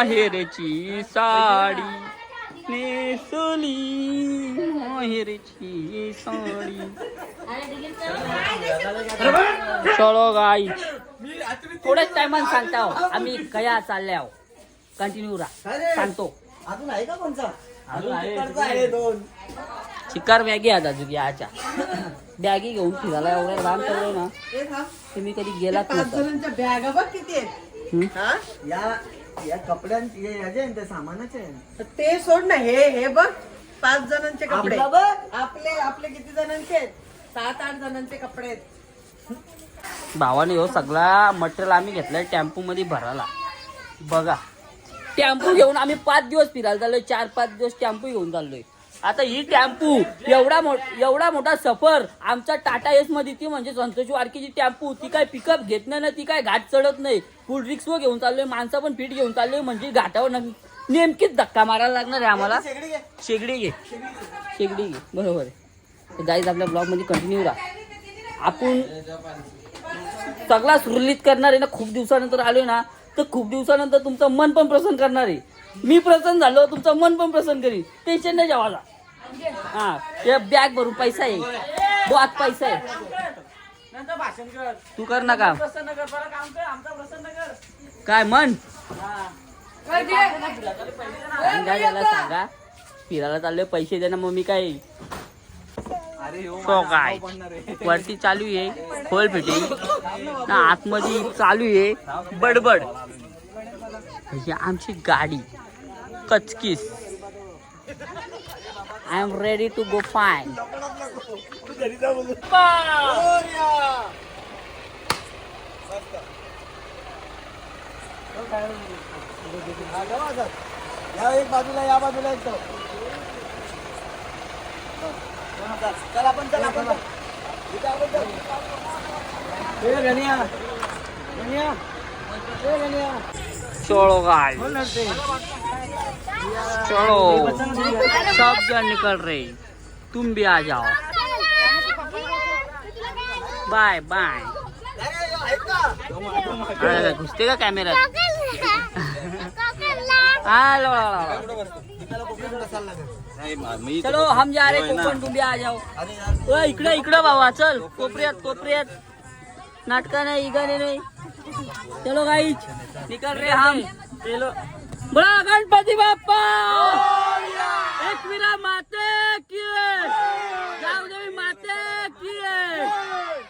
माहेरची साडी नेसली माहेरची साडी. चलो गाई. थोड्याच टायमान सांगता हो. आम्ही कया चालल्या हो. कंटिन्यू राहा. सांगतो. अजून आहे का आहे. आहे दोन. चिकार बॅगी आता तुझी आच्या बॅगी घेऊन फिरायला एवढ्या लांब चाललोय ना. तुम्ही कधी गेलात बॅगा बघ किती आहेत? या या कपड्यांचे हे याचे ते सामानाचे आहे ते सोड ना हे हे बघ पाच जणांचे कपडे. आपले आपले किती जणांचे आहेत? सात आठ जणांचे कपडे आहेत. भावाने हो सगळा मटेरियल आम्ही घेतलाय टेम्पो मध्ये भरायला. बघा. टेम्पो घेऊन आम्ही पाच दिवस फिरायला चाललोय चार पाच दिवस टेम्पो घेऊन चाललोय. आता ही टेम्पो एवढा मो एवढा मोठा सफर आमच्या टाटा एसमध्ये ती म्हणजे संतोष वारकीची टेम्पो ती काय पिकअप घेत नाही ना ती काय घाट चढत नाही. फुल रिक्सवर घेऊन चाललोय माणसं पण फिट घेऊन चाललोय म्हणजे घाटावर नेमकीच धक्का मारायला लागणार आहे आम्हाला. शेगडी घे. शेगडी घे. बरोबर आहे. गाईज आपल्या ब्लॉगमध्ये कंटिन्यू राहा. आपण सगळा सुरळीत करणार आहे ना खूप दिवसानंतर आलोय ना तर खूप दिवसानंतर तुमचं मन पण प्रसन्न करणार आहे. मी प्रसन्न झालो तुमचं मन पण प्रसन्न करीन. टेन्शन नाही जेवायला. हा ते बॅग भरून पैसा आहे. बहुत पैसा आहे. तू कर ना काम. काय मन? काय झालं सांगा. फिरायला चाललोय पैसे दे ना मग मी काय तो काय वरती चालू आहे खोल फिटिंग ना आतमध्ये चालू आहे बडबड. ही आमची गाडी कचकीस. I am ready to go fine या एक बाजूला या बाजूला एक तो. चल आपण चल आपण चल. इथे आपण चल. ए, गण्या. गण्या. ए, गण्या. चलो गाय चलो सब जन निकल रहे। तुम भी आ जाओ। बाय बाय घुसते का कॅमेऱ्यात हेलो। चलो हम जा रहे कोकण तुम भी आ जाओ। ओ, इकडे इकडे बाबा चल। कोपऱ्यात कोपऱ्यात। नाटका नाही इगाने नाही चलो गाई निकल रे हम। चलो। बड़ा गणपति बाप्पा एक मेरा माते की देवी माते की धनानी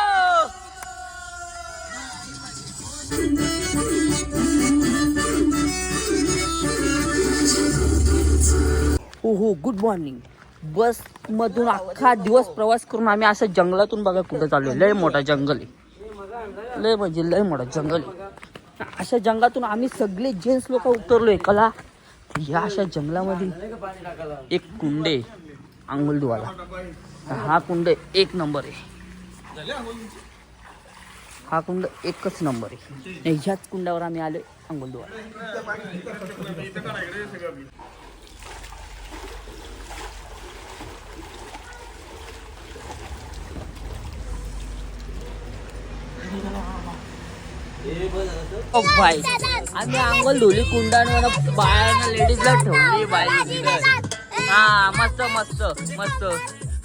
हो, हो. गुड मॉर्निंग बस मधून अख्खा दिवस प्रवास करून आम्ही असं जंगलातून बघा कुठं चाललोय लय मोठा जंगल आहे. लय म्हणजे लय मोठा जंगल आहे. अशा जंगलातून आम्ही सगळे जेंट्स लोक उतरलोय. कला. या अशा जंगलामध्ये एक कुंड आहे आंघोळ धुवाला हा कुंड एक नंबर आहे. हा कुंड एकच नंबर आहे. ह्याच कुंडावर आम्ही आलोय आंघोळ धुवायला बाई आम्ही आंघोळ धुली कुंडावर बायांना लेडीजला ठेवली बाई. हा मस्त मस्त मस्त.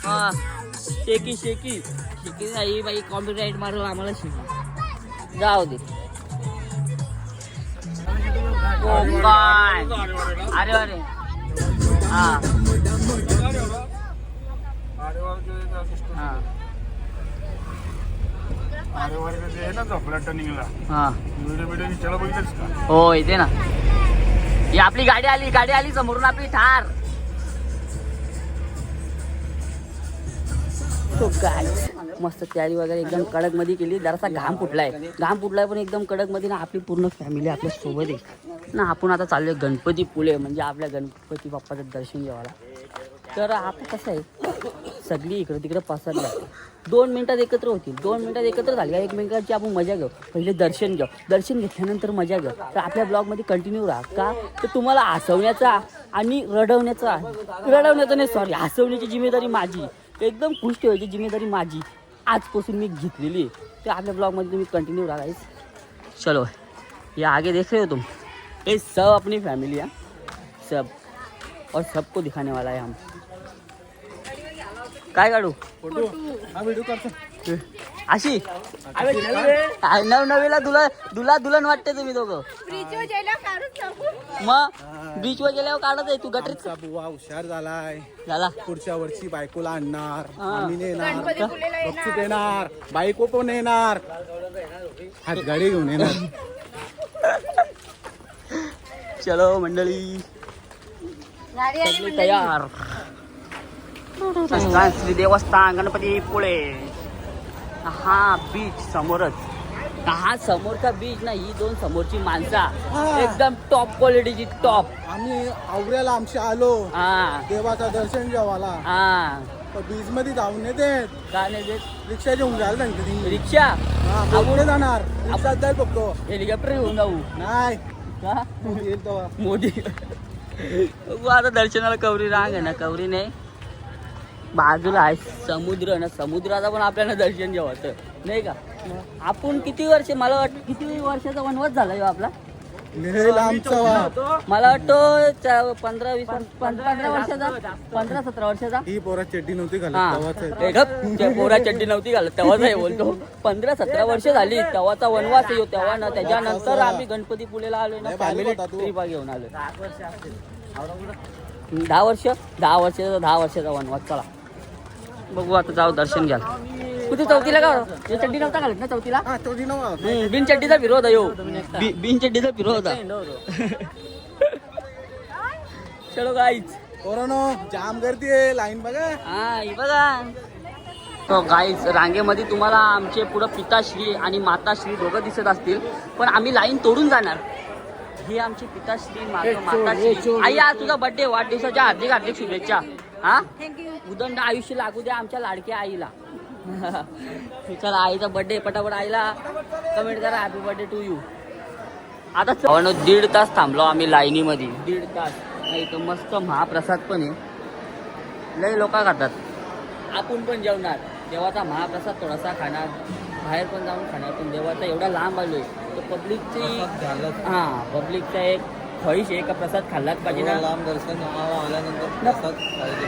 हा शेकी शेकी. शेकी नाही बाई कॉपीराईट मारून आम्हाला शेकी. जाऊ दे. अरे अरे. हा. हा. येते ना ही आपली गाडी आली गाडी आली समोरून आपली ठार. तो मस्त तयारी वगैरे एकदम कडकमध्ये केली. जरासा घाम फुटलाय. घाम फुटलाय पण एकदम कडकमध्ये ना आपली पूर्ण फॅमिली आपल्यासोबत आहे. ना आपण आता चाललोय गणपती पुले म्हणजे आपल्या गणपती बाप्पाचं दर्शन घ्यावाला तर आता कसं आहे? सगळी इकडं तिकडं पसरलं दोन मिनटात एकत्र होतील. दोन मिनटात एकत्र झाली. का एकमेकांची आपण मजा घेऊ. पहिले दर्शन घेऊ. दर्शन घेतल्यानंतर मजा घेऊ. तर आपल्या ब्लॉगमध्ये कंटिन्यू राहा. का? तर तुम्हाला हसवण्याचा आणि रडवण्याचा रडवण्याचा नाही सॉरी हसवण्याची जिम्मेदारी माझी. एकदम खुश ठेवायची जिम्मेदारी माझी. आजपासून मी घेतलेली आहे. तर आपल्या ब्लॉगमध्ये तुम्ही कंटिन्यू राहा चलो. ये आगे देख रहे हो तुम? ये सब अपनी फैमिली है. सब और सबको दिखाने वाला है हम. काय काढू? फोटो. हा व्हिडिओ करतो अशी नवनवीला तुला तुला दुल्हन वाटते तुम्ही दोघं. मग बीचवर गेल्यावर काढत आहे तू गटरीत? बुवा हुशार झालाय. झाला. पुढच्या वर्षी बायकोला आणणार. हा. आम्ही येणार. बक्षीस येणार बायको पण येणार. हात गाडी घेऊन येणार. चलो मंडळी. तयार. श्री देवस्थान गणपती पुळे. हा बीच समोरच. हा समोरचा बीच ना ही दोन समोरची माणसा. एकदम टॉप क्वालिटीची टॉप आम्ही आवऱ्याला आमच्या आलो. हा. देवाचं दर्शन जेवाला हा. बीच मध्ये जाऊन नाही देत का नाही देत रिक्षा घेऊन जायला सांगते. रिक्षा? बोलले जाणार. रिक्षात जाईल बघतो हेलिकॉप्टर घेऊन जाऊ. नाही. का? मोदी आता दर्शनाला कवरी रांग आहे ना कवरी नाही. बाजूला आहे समुद्र ना समुद्राचा पण आपल्याला दर्शन घ्यावं नाही का? आपण किती वर्ष मला वाटतं किती वर्षाचा वनवास झाला ह्यो आपला? मला वाटतं पंधरा वीस पंधरा वर्षाचा पंधरा सतरा वर्षाचा. ही पोरा चड्डी नव्हती घालत हा. पोरा चड्डी नव्हती घालत तेव्हाच आहे बोलतो. पंधरा सतरा वर्ष झाली तेव्हाचा वनवास येऊ तेव्हा ना त्याच्यानंतर आम्ही गणपती पुलेला आलोय ना फॅमिली. ट्रिप घेऊन आलोय दहा वर्ष दहा वर्षाचा दहा वर्षाचा वनवास चला. बघू आता जाऊ दर्शन घ्या कुठे चौथीला का? चड्डी नव्हता घालत ना चौथीला? हा बिन चड्डीचा विरोध आहे ह्यो. बि- बिन चड्डीचा विरोध होता चलो गाईच कोरोना जाम गर्दी आहे लाईन बघा. हा ही बघा. तो गाईच रांगेमध्ये तुम्हाला आमचे पुढं पिताश्री आणि माताश्री दोघं दिसत असतील पण आम्ही लाईन तोडून जाणार. हे आमचे पिताश्री माता- माताश्री. आई आज तुझा बर्थडे वाढदिवसाच्या हार्दिक हार्दिक शुभेच्छा. हा? उदंड आयुष्य लागू द्या आमच्या लाडक्या आईला. चला आईचा बर्थडे पटापट आईला. कमेंट करा हॅपी बर्थडे टू यू आता दीड तास थांबलो आम्ही लाईनीमध्ये दीड तास. नाही तर मस्त महाप्रसाद पण आहे. लय लोक खातात. आपण पण जेवणार. देवाचा महाप्रसाद थोडासा खाणार. बाहेर पण जाऊन खाणार. पण देवाचा एवढा लांब आलोय तर पब्लिकची हा पब्लिकचा एक ख्वाहिश आहे का प्रसाद खाल्लाच पाहिजे ना? लांब दर्शन आल्यानंतर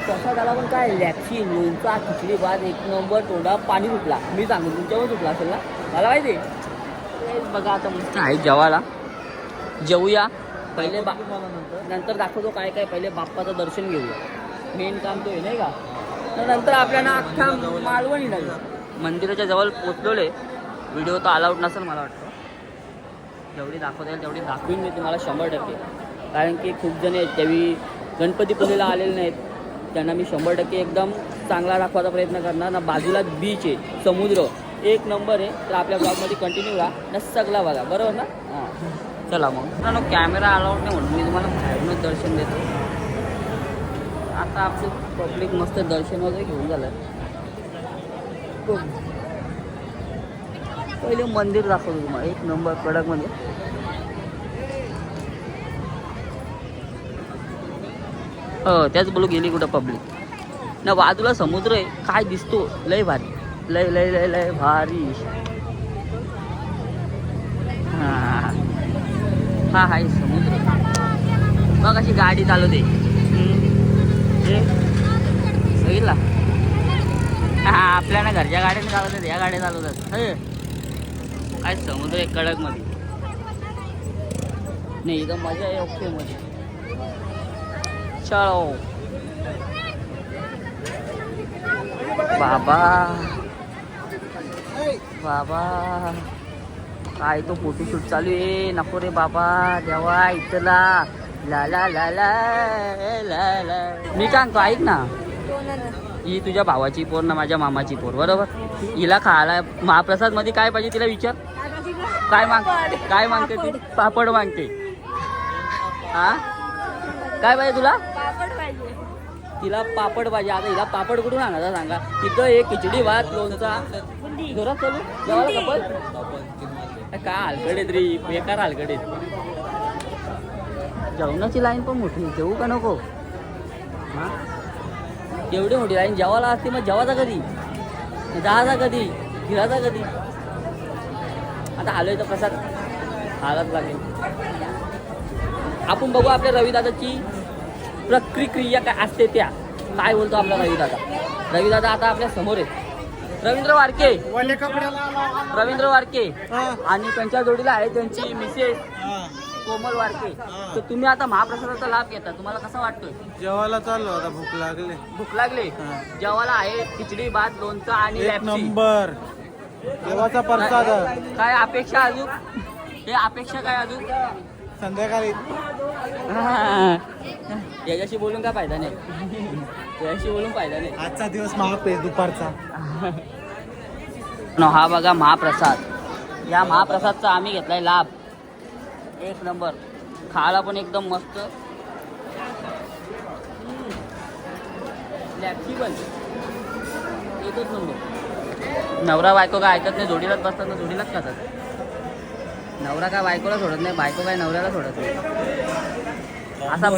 प्रसादाला पण काय लॅक्सी लोणचा खिचडी भात एक नंबर तोंडा पाणी सुटला मी सांगू तुमच्यावर सुटला असेल ना? मला माहिती बघा आता मस्त आहे जेवायला. जेवूया. पहिले बा नंतर दाखवतो काय काय पहिले बाप्पाचं दर्शन घेऊया. मेन काम तो आहे नाही का? तर नंतर आपल्याला अख्खा मालवणी लागेल मंदिराच्या जवळ पोचलोले. व्हिडिओ तर अलाउड नसेल मला वाटतं. जेवढी दाखवता येईल तेवढी दाखवीन मी तुम्हाला शंभर टक्के. कारण की खूप जण आहेत त्यावेळी गणपतीपुळेला आलेले नाहीत. त्यांना मी शंभर टक्के एकदम चांगला दाखवायचा प्रयत्न करणार. ना बाजूला बीच आहे समुद्र एक नंबर आहे. तर आपल्या ब्लॉगमध्ये कंटिन्यू राहा. ना सगळा बघा बरोबर ना? हां. चला मग. मित्रांनो कॅमेरा अलाउड नाही म्हणून मी तुम्हाला बाहेरूनच दर्शन देतो. आता आपलं पब्लिक मस्त दर्शन वगैरे घेऊन झालं. पहिले मंदिर दाखवतो तुम्हाला. एक नंबर कडक म्हणजे हो त्याच बोलू गेली कुठं पब्लिक ना बाजूला समुद्र आहे. काय दिसतो? लय भारी. लय लय लय लय भारी. हा हा हाय समुद्र मग अशी गाडी चालवते. हम्म. हे, बघितला? हा आपल्याला घरच्या गाड्याने चालवतात या गाड्या चालवतात. हे. काय समुद्र आहे कडकमध्ये. नाही इथं मजा आहे ओके मध्ये. चलो. बाबा. बाबा. काय तो फोटोशूट चालू आहे? नको रे बाबा. देवा इथला. ला ला ला ला ला मी काय ऐक ना. हो ही तुझ्या भावाची पोर ना माझ्या मामाची पोर बरोबर? हिला खायला महाप्रसादमध्ये काय पाहिजे तिला विचार? काय माग काय मागते ती? पापड मागते. हा? काय पाहिजे तुला? तिला पापड पाहिजे. आता हिला पापड कुठून आणायचा सांगा? तिथं एक खिचडी भात लोणचा जोरात चालू. जेवायला कपल? काय हलकडेत रे बेकार हलकडेत जेवणाची लाईन पण मोठी. जेवू का नको? हा? एवढी मोठी लाईन जेवायला असते मग जेवायचा कधी? दहाचा कधी? फिरायचा कधी? आता आलोय तर प्रसाद हालत लागेल. आपण बघू आपल्या रविदादाची प्रक्रिया काय असते त्या. काय बोलतो आपला रविदादा? रविदादा आता आपल्यासमोर आहे. रवींद्र वारके. रवींद्र वारके. आणि त्यांच्या जोडीला आहे त्यांची मिसेस. कोमल वारके. तर तुम्ही आता महाप्रसादाचा लाभ घेता. तुम्हाला कसं वाटतोय? जेवायला चाललो आता भूक लागली. भूक लागली? जेवायला आहे खिचडी भात लोणचं आणि एक. नंबर. देवाचा प्रसाद. काय अपेक्षा अजून? हे अपेक्षा काय अजून? संध्याकाळी. याच्याशी बोलून काय फायदा नाही. याच्याशी बोलून फायदा नाही. आजचा दिवस महाप आहे दुपारचा. न हा बघा महाप्रसाद. या महाप्रसादचा आम्ही घेतलाय लाभ. एक नंबर. खायला पण एकदम मस्त. एकच नंबर. नवरा बायको काय ऐकत नाही जोडीलाच बसतात ना जोडीलाच खातात. नवरा काय बायकोला सोडत नाही बायको काय नवऱ्याला सोडत नाही. असा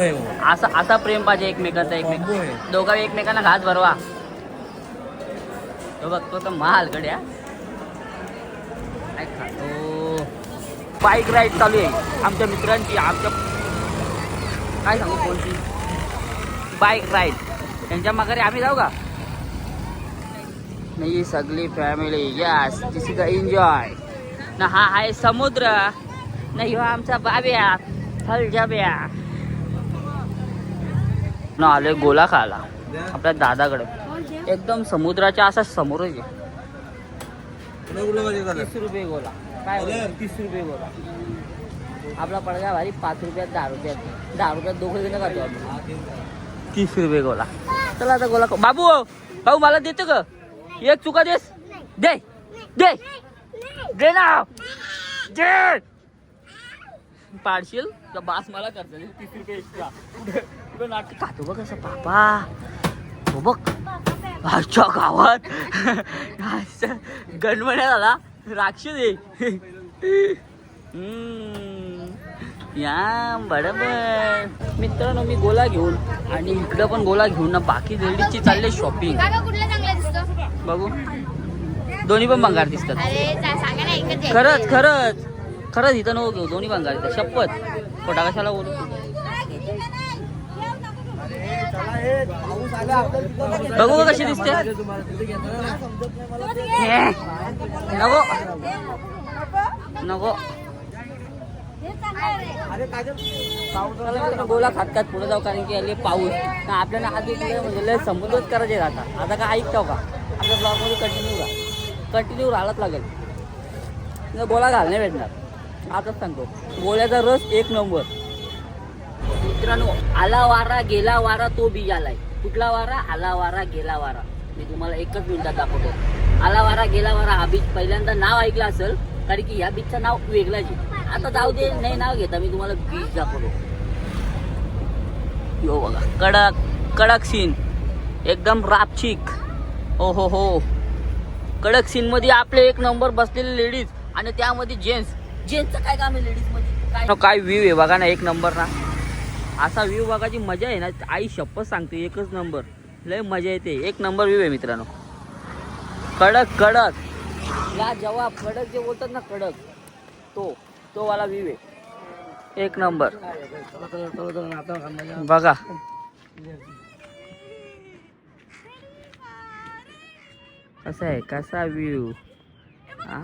असा असा प्रेम पाहिजे एकमेकाचा एकमेक दोघा एकमेकांना घास भरवा. तो बघतो तर महाल गड्या काय खातो? बाईक राईड चालू आहे. आमच्या मित्रांची आमच्या काय सांगू कोणती? बाईक राईड त्यांच्या माघारी आम्ही जाऊ का? नाही सगळी फॅमिली यस जिसी का एन्जॉय ना हा आहे समुद्र. नाही हो आमचा बाब्या हल जाब्या न आलोय गोला खाला आपल्या दादाकडे. एकदम समुद्राच्या असा समोरच आहे. तीस रुपये गोला. काय होईल? तीस रुपये गोला आपला पडगा भारी पाच रुपयात दहा रुपयात दहा रुपयात दोघं जण खातो आम्ही तीस रुपये गोला चला आता गोला. बाबू भाऊ मला देतो का एक चुका देस. दे. दे. दे ना. दे. पाडशील? तर बास मला करतो. तीस रुपये एक्स्ट्रा नाटक खातो बघ असं पापा. हो बघ. आजच्या गावात. गणमण्या झाला. राक्षस आहे. या बरोबर मित्रांनो मी गोला घेऊन आणि इकडं पण गोला घेऊन ना बाकी लेडीजची चालले शॉपिंग बघू. दोन्ही पण भंगार दिसतात. खरंच खरंच. खरंच इथं नको घेऊ. दोन्ही भंगार दिसतात. शपथ. खोटा कशाला बोलू? बघू का कशी दिसते? नको. नको. गोला खात खात पुढे जाऊ कारण की आले पाऊस. ना आपल्याला आधी तिकडे म्हणजे समुद्रच करायचे आता. आता काय ऐकतो का? आपल्या ब्लॉगमध्ये कंटिन्यू राहा कंटिन्यू राहायलाच लागेल. गोळा घाल नाही भेटणार. आताच सांगतो. गोळ्याचा रस एक नंबर. मित्रांनो आला वारा गेला वारा तो बी आलाय. कुठला वारा? आला वारा गेला वारा. मी तुम्हाला एकच मिनिटात दाखवतो. आला वारा गेला वारा हा बीच पहिल्यांदा नाव ऐकलं असेल कारण की या बीचचं नाव वेगळंच आहे. आता जाऊ दे नाही नाव घेता मी तुम्हाला बीच दाखवतो. यो बघा कडक कडक सीन एकदम रापचिक हो हो. हो कडक सीन मध्ये आपले एक नंबर बसलेले लेडीज आणि त्यामध्ये जेंट्स जेंट्सचं काय काम आहे लेडीजमध्ये? काय? काय व्ह्यू आहे बघा ना एक नंबर ना. असा व्ह्यू बघायची मजा आहे ना आई शपथ सांगते एकच नंबर. लय मजा येते. एक नंबर व्ह्यू आहे मित्रांनो. कडक कडक. या जेव्हा कडक जे बोलतात ना कडक तो तो वाला व्ह्यू आहे. एक नंबर. बघा. कसा आहे? कसा व्ह्यू? हा?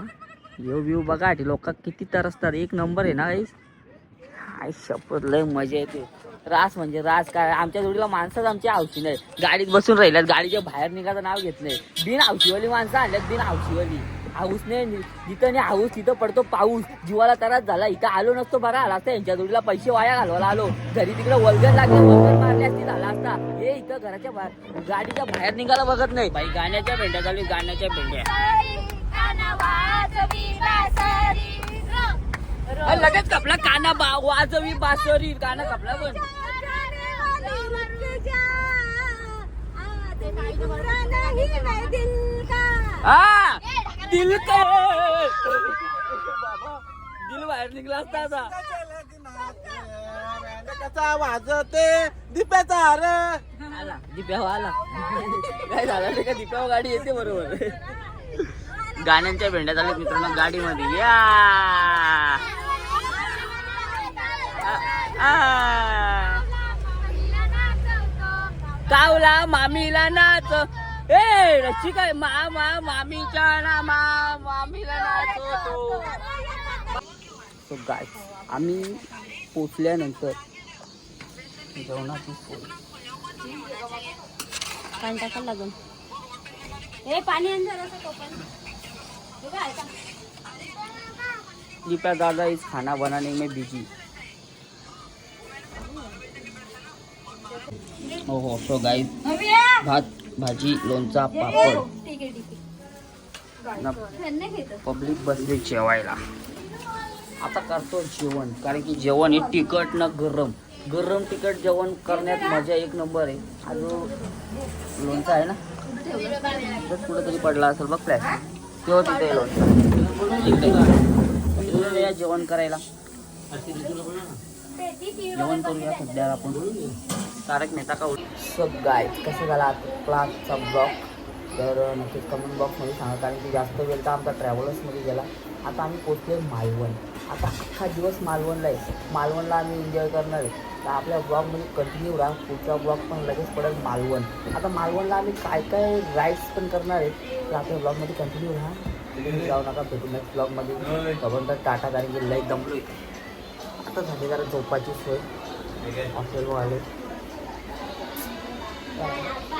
यो व्ह्यू बघा लोक किती तरसतात. एक नंबर आहे ना आई आई शपथ लय मजा येते. रास म्हणजे रास. काय आमच्या जोडीला माणसंच आमची आवशी नाही. गाडीत बसून राहिल्यात. गाडीच्या बाहेर निघायचं नाव घेत नाही. बिन आवशीवाली माणसं आल्यात बिन आवशीवाली. हाऊस नाही जिथं नाही हाऊस तिथं पडतो पाऊस. जीवाला त्रास झाला इथं आलो नसतो बरा आला असता. यांच्या जोडीला पैसे वाया घालवायला आलो. घरी तिकडे वलगर लागले वलगर मारले असती झाला असता. हे इथं घराच्या बाहेर गाडीच्या बाहेर निघायला बघत नाही. बाई गाण्याच्या भेंड्या चालू गाण्याच्या भेंड्या. लगेच कपला काना बा वाजवी बासरी. गाणं कपला पण दिल का बाबा दिल बाहेर निघला असता आता. कसा वाजते दिप्याचा हार? आला दिप्यावा आला. काय झालं ते का दिप्यावा गाडी येते बरोबर. गाण्यांच्या भेंड्या झाल्यात मित्रांनो गाडीमध्ये. या आ, आ. कावला मामीला नाच. ए रशी काय मा मा मामीच्या ना मा मामीला नाचतो सो गाय आम्ही पोचल्यानंतर जेवणाची सोय. पाणी टाकायला लागून हे पाणी. हे. दीपा दादा इस खाना बनाने में बिजी हो हो सो गाईज भात भाजी लोणचा पापड. पब्लिक बसली जेवायला. आता करतो जेवण कारण की जेवण हे तिखट ना गरम. गरम तिखट जेवण करण्यात मजा एक नंबर आहे. हा जो लोणचा आहे ना? तिथंच कुठेतरी पडला असेल बघ प्लॅस्टिक तेव्हा तिथे लोणचा. या जेवण करायला. जेवण करूया सध्या आपण. तारक मेहता का सब गाय कसं झाला आपला आजचा ब्लॉग तर नक्कीच कमेंट बॉक्समध्ये सांगा कारण की जास्त वेळ तर आमचा ट्रॅव्हलर्समध्ये गेला. आता आम्ही पोचले मालवण. आता अख्खा दिवस मालवणला आहे. मालवणला आम्ही एन्जॉय करणार आहे. तर आपल्या ब्लॉगमध्ये कंटिन्यू राहा. पुढचा ब्लॉग पण लगेच पडेल मालवण. आता मालवणला आम्ही काय काय राईड्स पण करणार आहे तर आपल्या ब्लॉगमध्ये कंटिन्यू राहा. तुम्ही जाऊ नका भेटू नेक्स्ट ब्लॉगमध्ये तोपर्यंत टाटा कारण की लई दमलो आता झाली जरा झोपाची सोय. हॉस्टेलवर आले Yeah.